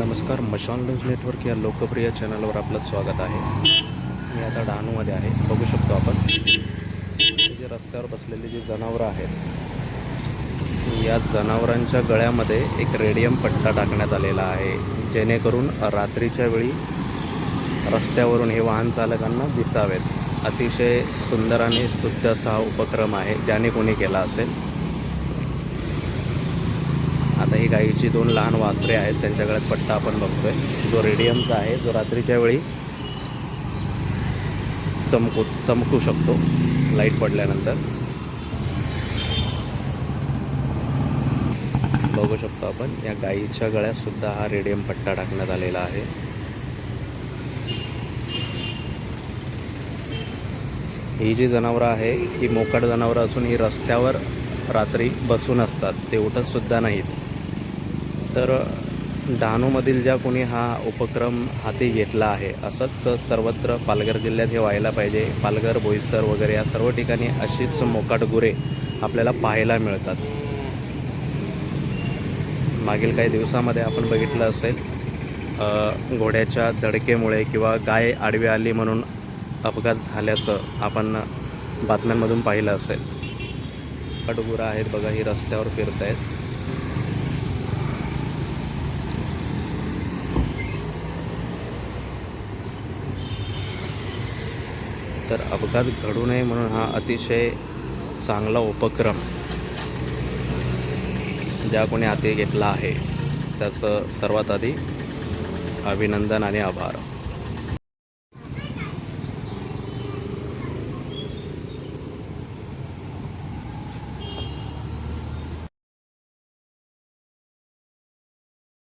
नमस्कार Mashan news network या लोकप्रिय चॅनलवर आपलं स्वागत आहे. मी आता डहाणूमध्ये आहे. बघू शकतो आपण. जे रस्त्यावर बसलेली जी जनावरं आहेत या जनावरांच्या गळ्यामध्ये एक रेडियम पट्टा टाकण्यात आलेला आहे. जेणेकरून रात्रीच्या वेळी रस्त्यावरून हे वाहन चालकांना दिसावेत. अतिशय सुंदर आणि स्तुत्य असा हा उपक्रम आहे. ज्याने कोणी केला असेल गाईची दोन लहान वासरे आहेत त्यांच्या गळ्यात पट्टा आपण बघतोय. जो रेडियमचा आहे जो रात्रीच्या वेळी चमकू चमकू शकतो लाइट पडल्यानंतर. बघू शकतो आपण या गाईच्या गळ्यातसुद्धा हा रेडियम पट्टा टाकण्यात आलेला आहे. ही जी जनावरं आहे ही मोकाट जनावरं असून ही रस्त्यावर रात्री बसून असतात ते उठतसुद्धा नाहीत. तर डहाणूमधील ज्या कोणी हा उपक्रम हाती घेतला आहे असंच सर्वत्र पालघर जिल्ह्यात हे व्हायला पाहिजे. पालघर बोईसर वगैरे या सर्व ठिकाणी अशीच मोकाट गुरे आपल्याला पाहायला मिळतात. मागील काही दिवसामध्ये आपण बघितलं असेल घोड्याच्या धडकेमुळे किंवा गाय आडवी आली म्हणून अपघात झाल्याचं आपण बातम्यांमधून पाहिलं असेल. कटगुरं आहेत बघा ही रस्त्यावर फिरत आहेत तर अपघात घडू नये म्हणून हा अतिशय चांगला उपक्रम ज्या कोणी हाती घेतला आहे. त्याचं सर्वात आधी अभिनंदन आणि आभार.